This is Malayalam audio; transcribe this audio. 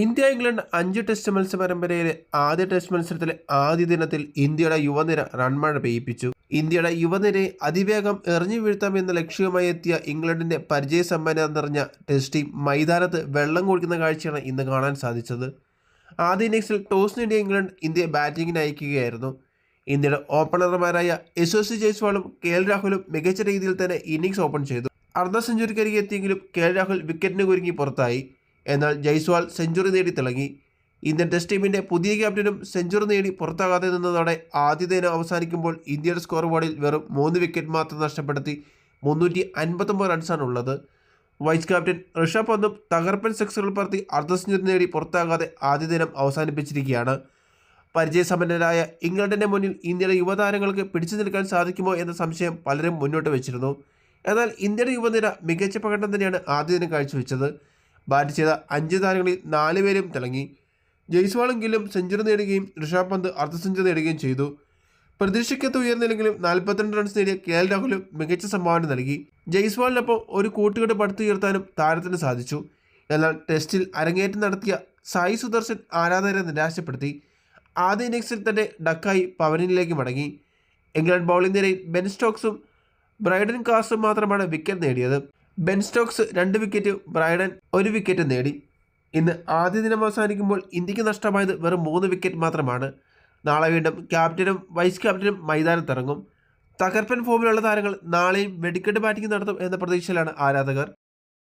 ഇന്ത്യ ഇംഗ്ലണ്ട് അഞ്ച് ടെസ്റ്റ് മത്സര പരമ്പരയിലെ ആദ്യ ടെസ്റ്റ് മത്സരത്തിലെ ആദ്യ ദിനത്തിൽ ഇന്ത്യയുടെ യുവനിര റൺമഴ പെയ്യിപ്പിച്ചു. ഇന്ത്യയുടെ യുവനിരയെ അതിവേഗം എറിഞ്ഞു വീഴ്ത്താം എന്ന ലക്ഷ്യവുമായി എത്തിയ ഇംഗ്ലണ്ടിന്റെ പരിചയസമ്പന്നത നിറഞ്ഞ ടെസ്റ്റ് ടീം മൈതാനത്ത് വെള്ളം കുടിക്കുന്ന കാഴ്ചയാണ് ഇന്ന് കാണാൻ സാധിച്ചത്. ആദ്യ ഇന്നിംഗ്സിൽ ടോസ് നേടിയ ഇംഗ്ലണ്ട് ഇന്ത്യയെ ബാറ്റിംഗിന് അയക്കുകയായിരുന്നു. ഇന്ത്യയുടെ ഓപ്പണർമാരായ യശസ്വി ജയ്സ്വാളും കെ എൽ രാഹുലും മികച്ച രീതിയിൽ തന്നെ ഇന്നിംഗ്സ് ഓപ്പൺ ചെയ്തു. അർദ്ധ സെഞ്ചുറിക്കരികെ എത്തിയെങ്കിലും കെ എൽ രാഹുൽ വിക്കറ്റിന് കുരുങ്ങി പുറത്തായി. എന്നാൽ ജയ്സ്വാൾ സെഞ്ചുറി നേടി തിളങ്ങി. ഇന്ത്യൻ ടെസ്റ്റ് ടീമിന്റെ പുതിയ ക്യാപ്റ്റനും സെഞ്ചുറി നേടി പുറത്താകാതെ നിന്നതോടെ ആദ്യ ദിനം അവസാനിക്കുമ്പോൾ ഇന്ത്യയുടെ സ്കോർ ബോർഡിൽ വെറും മൂന്ന് വിക്കറ്റ് മാത്രം നഷ്ടപ്പെടുത്തി മുന്നൂറ്റി അൻപത്തൊമ്പത് റൺസാണ് ഉള്ളത് വൈസ് ക്യാപ്റ്റൻ ഋഷഭ് പന്തും തകർപ്പൻ സിക്സുകൾ പറത്തി അർദ്ധ സെഞ്ചുറി നേടി പുറത്താകാതെ ആദ്യ ദിനം അവസാനിപ്പിച്ചിരിക്കുകയാണ്. പരിചയസമ്പന്നരായ ഇംഗ്ലണ്ടിന്റെ മുന്നിൽ ഇന്ത്യയുടെ യുവതാരങ്ങൾക്ക് പിടിച്ചു നിൽക്കാൻ സാധിക്കുമോ എന്ന സംശയം പലരും മുന്നോട്ട് വെച്ചിരുന്നു. എന്നാൽ ഇന്ത്യയുടെ യുവനിര മികച്ച പ്രകടനം തന്നെയാണ് ആദ്യ ദിനം കാഴ്ചവെച്ചത്. ബാറ്റ് ചെയ്ത അഞ്ച് താരങ്ങളിൽ നാല് പേരും തിളങ്ങി. ജയ്സ്വാളെങ്കിലും സെഞ്ചുറി നേടുകയും ഋഷഭ് പന്ത് അർദ്ധ സെഞ്ചുറി നേടുകയും ചെയ്തു. പ്രതീക്ഷയ്ക്കത്ത് ഉയർന്നില്ലെങ്കിലും നാൽപ്പത്തിരണ്ട് റൺസ് നേടിയ കെ എൽ രാഹുലും മികച്ച സംഭാവന നൽകി. ജയ്സ്വാളിനൊപ്പം ഒരു കൂട്ടുകെട്ട് പടുത്തുയർത്താനും താരത്തിന് സാധിച്ചു. എന്നാൽ ടെസ്റ്റിൽ അരങ്ങേറ്റം നടത്തിയ സായി സുദർശൻ ആരാധകരെ നിരാശപ്പെടുത്തി. ആദ്യ ഇന്നിംഗ്സിൽ തന്നെ ഡക്കായി പവനിലേക്ക് മടങ്ങി. ഇംഗ്ലണ്ട് ബൗളിംഗ് നിരയിൽ ബെൻ സ്റ്റോക്സും ബ്രൈഡൻ കാസും മാത്രമാണ് വിക്കറ്റ് നേടിയത്. ബെൻ സ്റ്റോക്സ് രണ്ട് വിക്കറ്റ് ബ്രൈഡൻ ഒരു വിക്കറ്റ് നേടി. ഇന്ന് ആദ്യ ദിനം അവസാനിക്കുമ്പോൾ ഇന്ത്യയ്ക്ക് നഷ്ടമായത് വെറും മൂന്ന് വിക്കറ്റ് മാത്രമാണ്. നാളെ വീണ്ടും ക്യാപ്റ്റനും വൈസ് ക്യാപ്റ്റനും മൈതാനത്തിറങ്ങും. തകർപ്പൻ ഫോമിലുള്ള താരങ്ങൾ നാളെയും വെടിക്കെട്ട് ബാറ്റിംഗ് നടത്തും എന്ന പ്രതീക്ഷയിലാണ് ആരാധകർ.